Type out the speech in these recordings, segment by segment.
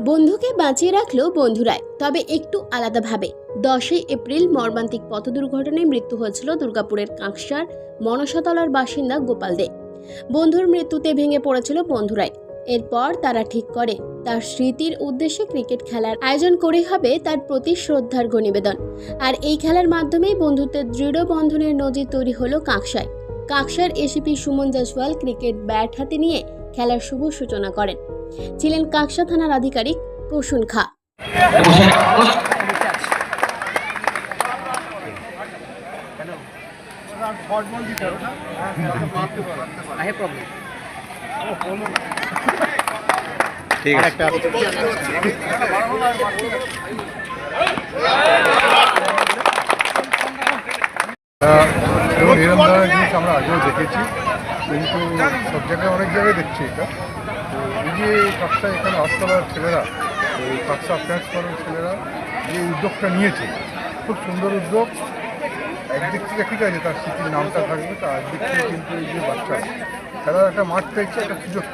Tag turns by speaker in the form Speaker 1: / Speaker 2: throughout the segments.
Speaker 1: বন্ধুকে বাঁচিয়ে রাখল বন্ধুরাই, তবে একটু আলাদাভাবে। দশই এপ্রিল মর্মান্তিক পথ দুর্ঘটনায় মৃত্যু হয়েছিল দুর্গাপুরের কাঁকসার মনসাতলার বাসিন্দা গোপাল দে। বন্ধুর মৃত্যুতে ভেঙে পড়েছিল বন্ধুরাই। এরপর তারা ঠিক করে, তার স্মৃতির উদ্দেশ্যে ক্রিকেট খেলার আয়োজন করে হবে তার প্রতি শ্রদ্ধার নিবেদন আর এই খেলার মাধ্যমেই বন্ধুত্বের দৃঢ় বন্ধনের নজির তৈরি হলো কাঁকসায়। কাঁকসার ACP Suman Jaiswal cricket bat হাতে নিয়ে খেলার শুভ সূচনা করেন। ছিলেন কাকসা থানার আধিকারিক প্রসূন খা.
Speaker 2: ঠিক আছে
Speaker 3: আমরা আগেও দেখেছি কিন্তু সব জায়গায় অনেক জায়গায় দেখছি এটা। তো এই যে কাকসা এখানে আটতলার ছেলেরা এই কাকসা ফ্রেন্স করার ছেলেরা যে উদ্যোগটা নিয়েছে, খুব সুন্দর উদ্যোগ। একদিক থেকে ঠিক আছে, তার স্মৃতির নামটা থাকবে, তার একদিক থেকে কিন্তু এই যে বাচ্চা খেলার একটা মাঠ পেয়েছে, একটা সুযোগ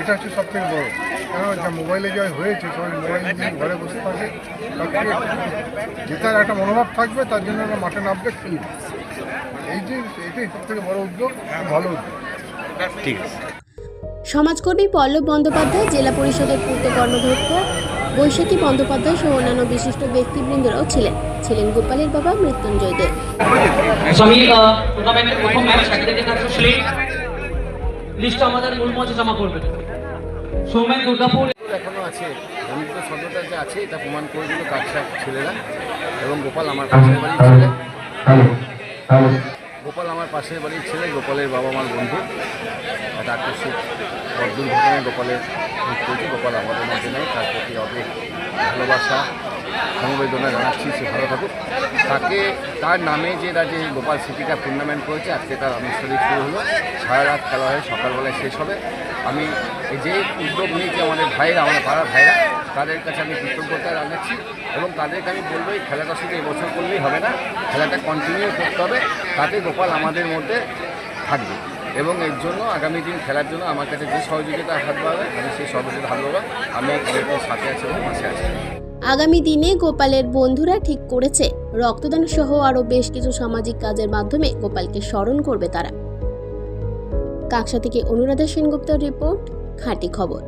Speaker 3: এটা হচ্ছে সব থেকে বড়ো। কেন যা মোবাইলে যা হয়েছে, সবাই মোবাইল নিয়ে ঘরে বসে থাকে, তার একটা মনোভাব থাকবে, তার জন্য মাঠে নামবে, খেলবে। এই এটাই সব থেকে বড় উদ্যোগ ভালো উদ্যোগ
Speaker 2: ঠিক আছে
Speaker 1: সমাজকর্মী পল্লব বন্দ্যোপাধ্যায় জেলা পরিষদের পূর্ত কর্মাধ্যক্ষ বৈশাখী বন্দ্যোপাধ্যায় সহ অন্যান্য বিশিষ্ট ব্যক্তিবৃন্দরাও ছিলেন। ছিলেন গোপালের বাবা মৃত্যুঞ্জয় দেব
Speaker 4: লিস্ট আমাদের মূল মঞ্চে জমা করবেন সৌমেন দুর্গাপুর
Speaker 5: এখনও আছে। যে এটা প্রমাণ করে দিল কাকসা ছেলেরা। এবং গোপাল আমার পাশের বাড়ির ছেলে। গোপাল আমার পাশের বাড়ির ছেলে, গোপালের বাবা আমার বন্ধু। একটা আকস্মিক দুর্ঘটনায় গোপালের গোপাল আমাদের মধ্যে নেই, তার প্রতি অনেক ভালোবাসা। সমবেদনা জানাচ্ছি সে ভালো থাকুক। তাকে, তার নামে যে এরা যে গোপাল সিটিটা টুর্নামেন্ট করেছে, আজকে তার আনুষ্ঠানিক শুরু হলো। সারা রাত খেলা হয়, সকালবেলায় শেষ হবে। আমি যে উদ্যোগ নিয়েছি আমাদের ভাইরা আমার পাড়ার ভাইরা, তাদের কাছে আমি কৃতজ্ঞতা জানাচ্ছি এবং তাদেরকে আমি বলব, এই খেলাটা শুধু এবছর করলেই হবে না, খেলাটা কন্টিনিউ করতে হবে। তাতে গোপাল আমাদের মধ্যে থাকবে এবং এর জন্য আগামী দিন খেলার জন্য আমার কাছে যে সহযোগিতা হাত বাড়াবে, আমি সেই সহযোগিতা হাত বাড়াবো। আমি সাথে আছি এবং পাশে আছি।
Speaker 1: আগামী দিনে গোপালের বন্ধুরা ঠিক করেছে। রক্তদান সহ আরও বেশ কিছু সামাজিক কাজের মাধ্যমে গোপালকে স্মরণ করবে তারা। কাকসা থেকে অনুরাধা সেনগুপ্তর রিপোর্ট, খাঁটি খবর।